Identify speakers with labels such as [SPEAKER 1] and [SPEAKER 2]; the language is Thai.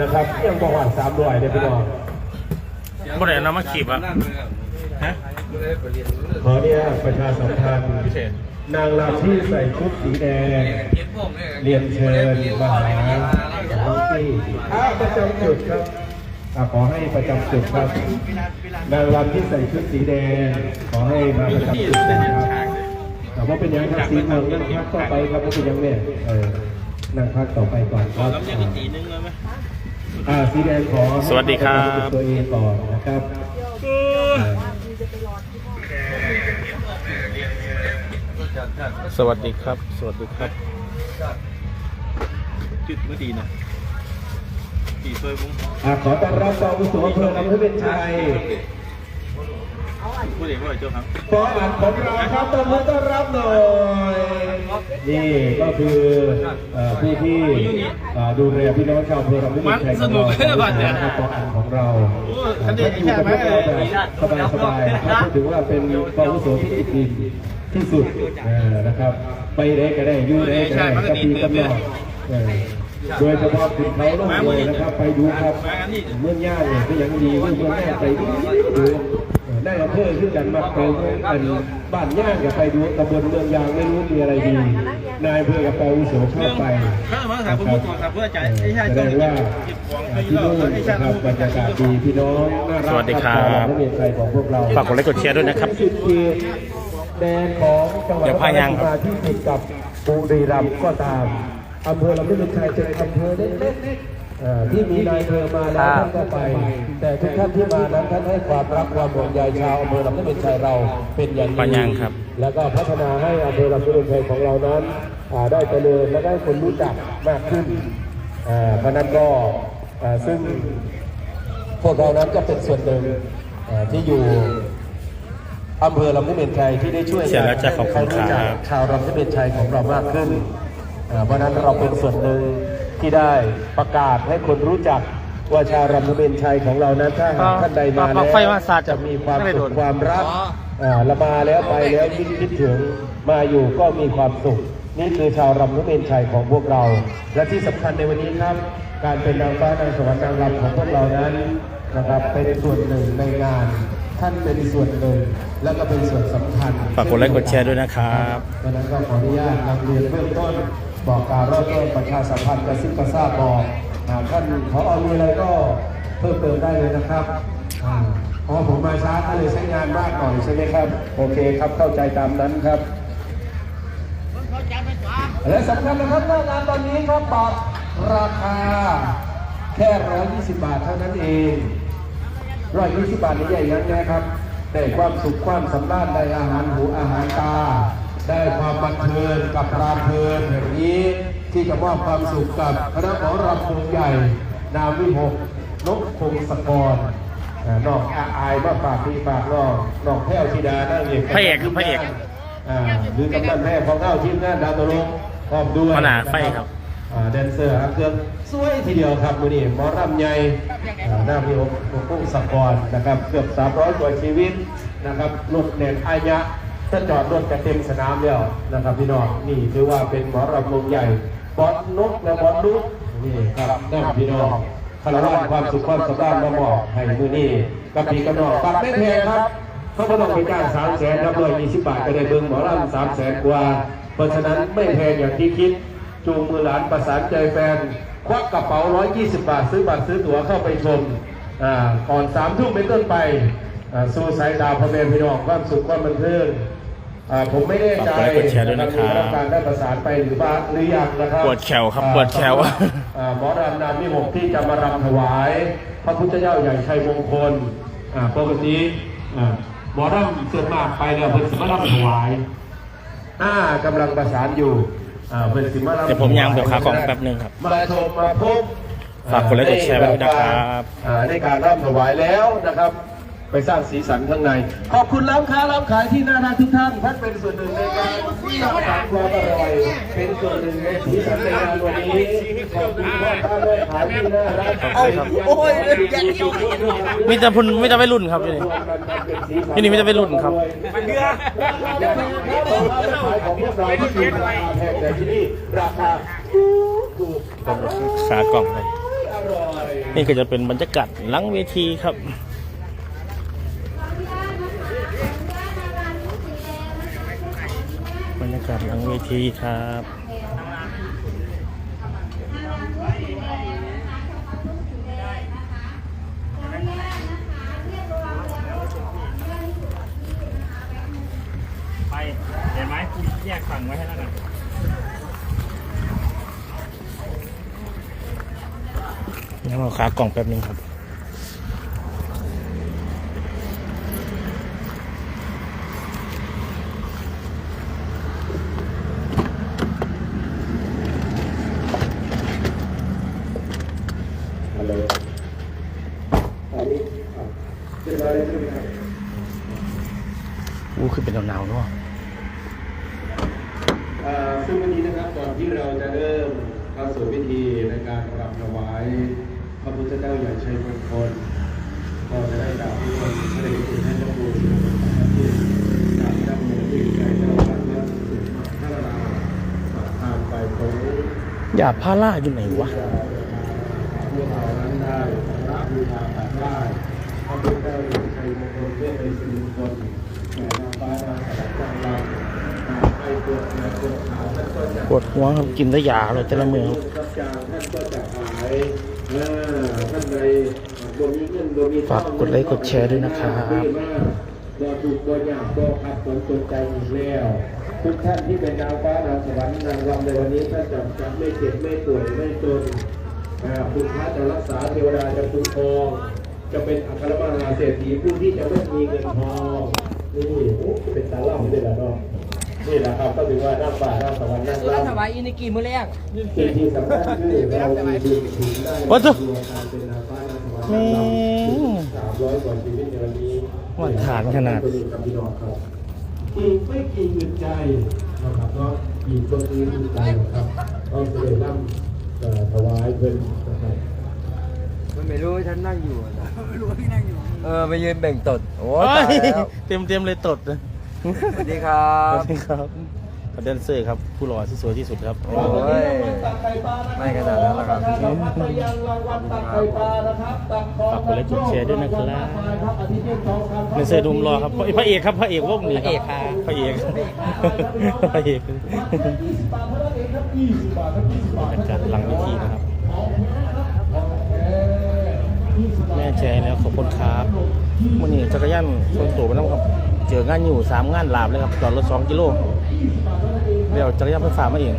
[SPEAKER 1] นะครับยังบอกว่าสามร้อยเนี่ยพี่น้อง
[SPEAKER 2] บ่ได้นำมาขีบอะฮะ
[SPEAKER 1] ขอเนี่ยประชาสัมพันธ์
[SPEAKER 2] พิเศษ
[SPEAKER 1] นางรำที่ใส่ชุดสีแดงเรียนเชิญมาหาหลวงพี่อ้าวประจำจุดครับอ่าขอให้ประจำจุดครับนางรำที่ใส่ชุดสีแดง ขอให้มาประจำจุดนะครับแต่ว่าเป็นยังครับสีเมืองนั่งพักต่อไปครับว่าเป็นยังเนี่ยเออนั่งพักต่อไปก่อนครับ อ่าสีแดงขอให้
[SPEAKER 2] สวัสดีครับ
[SPEAKER 1] ตัวเองก่อนนะครับอ่า
[SPEAKER 2] สวัสดีครับ สวัสดีครับ จุดเมื่อดีนะกี่ซอยมุ้ง
[SPEAKER 1] อ่าขอต้อนรับกองอุศอำเภอลำพูนเป็นชัย
[SPEAKER 2] ผู้เด็กผู้ใหญ่เจ้าครับ
[SPEAKER 1] ปออัดของเราครับต้อนรับต้อนรับหน่อยนี่ก็คือเอ่อผู้ที่เอ่อดูแลพี่น้องชาวอำเภอลำพูนเป็นชัยของเรานะครับปออัดของเราท่านอยู่กับพวกเราแบบสบายๆครับถือว่าเป็นกองอุศที่ติดดินที่สุดเออนะครับ ไปเด็กก็ได้อยูเด็กก็ได้กระปีกำนองเออโดยเฉพาะคุณเขาลงเลยนะครับ ไปดูครับเมื่อย่างเนี่ยก็ยังดีเมื่อเมื่อแม่ไปดูดูเออ ได้อำเภอขึ้นกันมาไปอันบ้านย่างกับไปดูตำบลเมืองยางไม่รู้มีอะไรดี นายอำเภอกับปาวุโสชอบไป
[SPEAKER 2] ข้ามาถามผมก่อนครับเพื่อใจไอ้ชาย
[SPEAKER 1] แสดงว่าที่นู่นนะครับบรรยากาศดีพี่น้องน่ารัก
[SPEAKER 2] สวัสดีครับ
[SPEAKER 1] นักเรียนไทยของพวกเรา
[SPEAKER 2] ฝากกดไลค์กดแชร์ด้วยนะครับ
[SPEAKER 1] สิบเขตแดนของจังหวัด
[SPEAKER 2] เดี๋ยวพายัง
[SPEAKER 1] มาที่ติดกับบุรีรัมย์ก็ตามอำเภอลำพูนชัยเจออำเภอเล็กๆเอ่อ ที่มีนายอำเภอมาแล้วท่านก็ไป แต่ทุกท่านที่มานั้นท่านให้ความรักความห่วงใยชาวอำเภอลำพูนชัยเราเป็นอย่างดี
[SPEAKER 2] พายังครับ
[SPEAKER 1] แล้วก็พัฒนาให้อำเภอลำพูนชัยของเรานั้นอ่าได้เจริญและได้คนรู้จักมากขึ้นอ่าเพราะนั้นก็อ่าซึ่งพวกเรานั้นก็เป็นส่วนหนึ่งอ่าที่อยู่อำเภอลำพูนชัยที่ได้ช่วย
[SPEAKER 2] เสร็จแล้วจ้ะขอบคุณครับ
[SPEAKER 1] ให้จักชาวลำพูนชัยของเรามากขึ้นอ่าเพราะฉะนั้นเราเป็นส่วนหนึ่ง ที่ได้ประกาศให้คนรู้จักว่าชาวลำพูนชัยของเรานั้นถ้าหากท่านใดมา
[SPEAKER 2] ปลั๊
[SPEAKER 1] แล้
[SPEAKER 2] ก
[SPEAKER 1] ว
[SPEAKER 2] ไฟมาสาด
[SPEAKER 1] จะมีความ
[SPEAKER 2] ไม่ได้
[SPEAKER 1] สุ
[SPEAKER 2] โด
[SPEAKER 1] ข
[SPEAKER 2] น
[SPEAKER 1] ความรักอ่าละมาแล้วไปแล้วคิดคิดถึงมาอยู่ก็มีความสุข นี่คือชาวลำพูนชัยของพวกเรา และที่สำคัญในวันนี้ครับ การเป็นนางฟ้านางสวรรค์นางรำของพวกเรานั้นนะครับเป็นส่วนหนึ่งในงาน ท่านเป็นส่วนหนึ่งแล้วก็เป็นส่วนสำคัญ
[SPEAKER 2] ฝากกดไลค์กดแชร์ด้วยนะครับ
[SPEAKER 1] ดังนั้นก็ขออนุญาตนำเรียนเบื้องต้น บอกการเริ่มต้นประชาสัมพันธ์กระซิบกระซาบบอกหากท่านขอเอามีอะไรก็เพิ่มเติมได้เลยนะครับอ่าเพราะผมมาช้าก็เลยใช้งานมากหน่อยใช่ไหมครับ โอเคครับเข้าใจตามนั้นครับและสำคัญนะครับหน้างานตอนนี้ครับบัตราคาแค่ 120 บาทเท่านั้นเองร้อยยี่สิบบาทนี่ใหญ่นักนะครับได้ความสุขความสำราญได้อาหารหูอาหารตา ได้ความบันเทิงกับรามเพลินแบบนี้ที่จะมอบความสุขกับคณะหมอรำวงใหญ่ นามวิหกนกพงศกรอ่านอกอาอายมาฝากพี่ฝากน้องน้องแพ้วธิดานั่งเอก
[SPEAKER 2] พระเอกครับพระเอก
[SPEAKER 1] อ่าหรือกำนันแม่ของเก้าทีมงานดาวตลกพร้อมด้วย
[SPEAKER 2] มหาไฟครับ
[SPEAKER 1] อ่าแดนเซอร์ครับเครื่องสวยทีเดียวครับมือนี้หมอรำใหญ่อ่าหน้าพี่อกพุ่งสกรนะครับเกือบ300กว่าชีวิตนะครับรถเน็ตอายะ ถ้าจอดรถกันเต็มสนามแล้วนะครับพี่น้องนี่ถือว่าเป็นหมอรำวงใหญ่บอสนุกและบอสนุกนี่ครับนั่นพี่น้องคารวะความสุขความสบายมาหมอบให้มือนี้กับพี่กับน้องปักไม่แพงครับเขาก็ต้องไปจ้างสามแสนรับเลยยี่สิบบาทก็ได้เบิ่งหมอลำสามแสนกว่า เพราะฉะนั้นไม่แพงอย่างที่คิดจูงมือหลานประสานใจแฟน ควักกระเป๋า 120 บาท ซื้อบัตรซื้อตั๋วเข้าไปชมอ่าก่อนสามทุ่มเป็นต้นไปอ่าสู่สายตาพ่อแม่พี่น้องความสุขความบันเทิง ผมไม่แน่ใจ
[SPEAKER 2] ฝากกดไลค์กดแชร์ด้วยนะครับ
[SPEAKER 1] ว่าการได้ประสานไปหรือบ้างหรือยังนะครับ
[SPEAKER 2] ปวดแขวครับปวดแขว
[SPEAKER 1] อ่าอ่าหมอรำนามวิหกที่จะมารำถวาย พระพุทธเจ้าใหญ่ชัยมงคลอ่าปกติอ่าหมอรำส่วนมากไปแล้วเพิ่นสิมารำถวายอ่ากำลังประสานอยู่อ่าเพิ่นสิมารำ
[SPEAKER 2] เดี๋ยวผมย่างเดี๋ยวขากล่องแป๊บนึงครับ
[SPEAKER 1] มาชมมาพบ
[SPEAKER 2] ฝากกดไลค์กดแชร์ไว้ด้วยนะครับ
[SPEAKER 1] อ่าในการรำถวายแล้วนะครับ ไปสร้างสีสันข้างใน ขอบคุณร้านค้าร้านขายที่น่ารักทุกท่านท่านเป็นส่วนหนึ่งในการสร้างสรรค์ความอร่อย เป็นส่วนหนึ่งในสีสันในงานวันนี้ขอบคุณพ่อค้าแม่ขายที่น่ารักโอ้ย
[SPEAKER 2] มีแต่พุ่นมีแต่วัยรุ่นครับที่นี่ที่นี่มีแต่วัยรุ่นครับ
[SPEAKER 1] มันเดือของพวกเราที่มีราคาแพงแต่ที่นี่ราคาถูก
[SPEAKER 2] ขากล่องเลยนี่ก็จะเป็นบรรยากาศหลังเวทีครับ บรรยากาศหลังเวทีครับ
[SPEAKER 3] ไปเห็นไหมคุณแยกฝั่งไว้ให้แล้วกัน
[SPEAKER 2] งั้นเราขากล่องแป๊บนึงครับ
[SPEAKER 1] ฮัลโหลอันนี้อะเรียบร้อยแล้วใช่ไหมครับ
[SPEAKER 2] อู้คือเป็นหนาวๆเนาะ
[SPEAKER 1] อ่าซึ่งวันนี้นะครับก่อนที่เราจะเริ่มเข้าสู่พิธีในการรำถวายพระพุทธเจ้าใหญ่ชัยมงคลก็จะได้กราบทุกคนพระเดชคุณท่านเจ้าคุณสิริวัฒน์ที่กราบเจ้าเมืองที่ใจเจ้าวัดและสุดพระราทางไปตรงนี้
[SPEAKER 2] หยาดพาร่าอยู่ไหนวะ
[SPEAKER 1] พวกเรานั้นได้ระบูชาแบบได้พระพุทธเจ้าใหญ่ชัยมงคลเพื่อเป็นสิริมงคลแก่นางฟ้านางสลับจังหวัดให้ปวดแขนปวดขาท่านก็จะ
[SPEAKER 2] ปวดหัวครับกินได้ยาเลยแต่ละมือครับ
[SPEAKER 1] ท่านก็จะหายท่านใดบ่มีเงินบ่มี
[SPEAKER 2] ฝากกดไลค์กดแชร์ด้วยนะครับ
[SPEAKER 1] บ่ถูกบ่ยากบ่ขัดสนจนใจอีกแล้วทุกท่านที่เป็นนางฟ้านางสวรรค์นางรำในวันนี้ท่านจะจะไม่เจ็บไม่ป่วยไม่จนอ่า คุณพระจะรักษาเทวดาจะคุ้มครอง จะเป็นอัครมหาเศรษฐีผู้ที่จะไม่มีเงินทองนี่โอ้เป็นตาล่ำเลยล่ะเนาะนี่แหละครับก็ถือว่าน้ำป่าน้ำสวรรค์น้ำ
[SPEAKER 4] สุรัตถ
[SPEAKER 1] ล่ำ
[SPEAKER 4] วายอินกีมือแรก
[SPEAKER 1] สิ่งที่สำคัญคือเรามีบุญถึงได้
[SPEAKER 2] โอ้โห
[SPEAKER 1] รวมการเป็นนางฟ้านางสวรรค์
[SPEAKER 2] แม่ง
[SPEAKER 1] สามร้อยกว่าชีวิตในวันนี้
[SPEAKER 2] ว่าฐานขนาด
[SPEAKER 1] ตัวเองกับพี่น้องครับอีกไม่กี่อึดใจนะครับเนาะอีกตัวนี้อึดใจครับก็จะได้นำเอ่อ ถวายเพิ่นนะครับ
[SPEAKER 4] มันไม่รู้ฉันนั่งอยู่นะไม่รู้พี่นั่งอยู่ เออไปยืนแบ่งตด โอ้
[SPEAKER 2] โอ้
[SPEAKER 4] ตาย
[SPEAKER 2] ย
[SPEAKER 4] แล้ว
[SPEAKER 2] เต็มเต็มๆเลยตดนะ
[SPEAKER 4] สวัสดีครั
[SPEAKER 2] ส
[SPEAKER 4] บ
[SPEAKER 2] วัสดีครับ แดนเซอร์ครับผู้หล่อที่สวยที่สุดครับ
[SPEAKER 4] โอ้ยไม่ขนาดนั้นหรอกครับ
[SPEAKER 2] ฝากกดไลค์กดแชร์ด้วยนะครับแดนเซอร์หนุ่มรอครับพระเอกครับพระเอกวงนี้ครับพระเอกพระเอกบรรยากาศหลังเวทีนะครับ แม่แชร์แล้วขอบคุณครับมื่อนี้จักรยานส่วนตัวไปแล้วครับ เจองานอยู่สามงานลาบเลยครับจอดรถสองกิโล เดี๋ยวจักรยานไฟฟ้ามาเอง